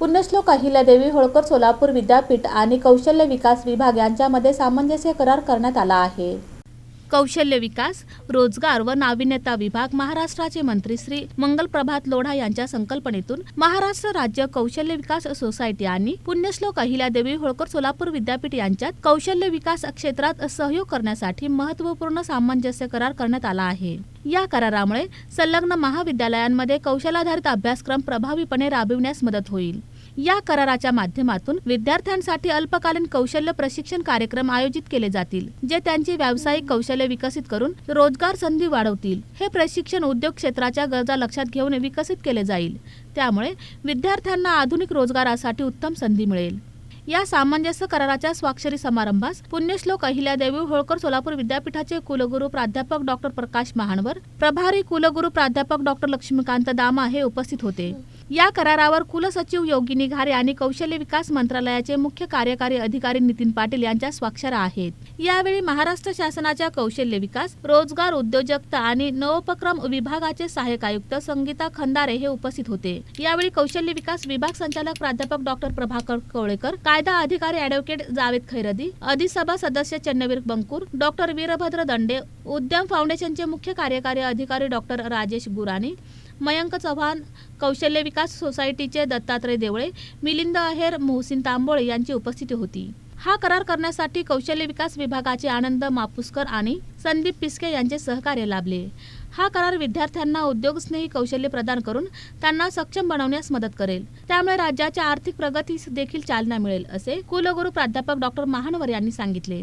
पुण्यश्लोक अहिल्यादेवी होळकर सोलापूर विद्यापीठ आणि कौशल्य विकास विभाग यांच्यामध्ये सामंजस्य करार करण्यात आला आहे. कौशल्य विकास रोजगार व नाविन्यता विभाग महाराष्ट्राचे मंत्री श्री मंगल प्रभात लोढा यांच्या संकल्पनेतून महाराष्ट्र राज्य कौशल्य विकास सोसायटी आणि पुण्यश्लोक अहिल्यादेवी होळकर सोलापूर विद्यापीठ यांच्यात कौशल्य विकास क्षेत्रात सहयोग करण्यासाठी महत्त्वपूर्ण सामंजस्य करार करण्यात आला आहे. या करारामुळे संलग्न महाविद्यालयांमध्ये कौशलाधारित अभ्यासक्रम प्रभावीपणे राबविण्यास मदत होईल. या कराराच्या माध्यमातून विद्यार्थ्यांसाठी अल्पकालीन कौशल्य प्रशिक्षण कार्यक्रम आयोजित केले जातील जे त्यांची व्यावसायिक कौशल्य विकसित करून रोजगार संधी वाढवतील. हे प्रशिक्षण उद्योग क्षेत्राच्या गरजा लक्षात घेऊन विकसित केले जाईल. त्यामुळे विद्यार्थ्यांना आधुनिक रोजगारासाठी उत्तम संधी मिळेल. या सामंजस्य कराराच्या स्वाक्षरी समारंभास पुण्यश्लोक अहिल्यादेवी होळकर सोलापूर विद्यापीठाचे कुलगुरू प्राध्यापक डॉक्टर प्रकाश महानवर प्रभारी कुलगुरू प्राध्यापक डॉक्टर लक्ष्मीकांत दामा हे उपस्थित होते. या करारावर कुलसचिव योगिनी घारे आणि कौशल्य विकास मंत्रालयाचे मुख्य कार्यकारी अधिकारी नितीन पाटील यांच्या स्वाक्षऱ्या आहेत. यावेळी महाराष्ट्र शासनाच्या कौशल्य विकास रोजगार उद्योजकता आणि नवोपक्रम विभागाचे सहाय्यक आयुक्त संगीता खंदारे हे उपस्थित होते. यावेळी कौशल्य विकास विभाग संचालक प्राध्यापक डॉक्टर प्रभाकर कवळेकर कायदा अधिकारी ॲडव्होकेट जावेद खैरदी अधिसभा सदस्य चन्नवीर बंकूर डॉक्टर वीरभद्र दंडे उद्यम फाउंडेशनचे मुख्य कार्यकारी अधिकारी डॉक्टर राजेश गुराणी मयंक चव्हाण कौशल्य विकास सोसायटीचे दत्तात्रय देवळे मिलिंद अहेर मोहसिन तांबोळे यांची उपस्थिती होती. हा करार करण्यासाठी कौशल्य विकास विभागाचे आनंद मापुसकर आणि संदीप पिस्के यांचे सहकार्य लाभले. हा करार विद्यार्थ्यांना उद्योगस्नेही कौशल्य प्रदान करून त्यांना सक्षम बनवण्यास मदत करेल. त्यामुळे राज्याच्या आर्थिक प्रगतीस देखील चालना मिळेल असे कुलगुरू प्राध्यापक डॉक्टर महानवर यांनी सांगितले.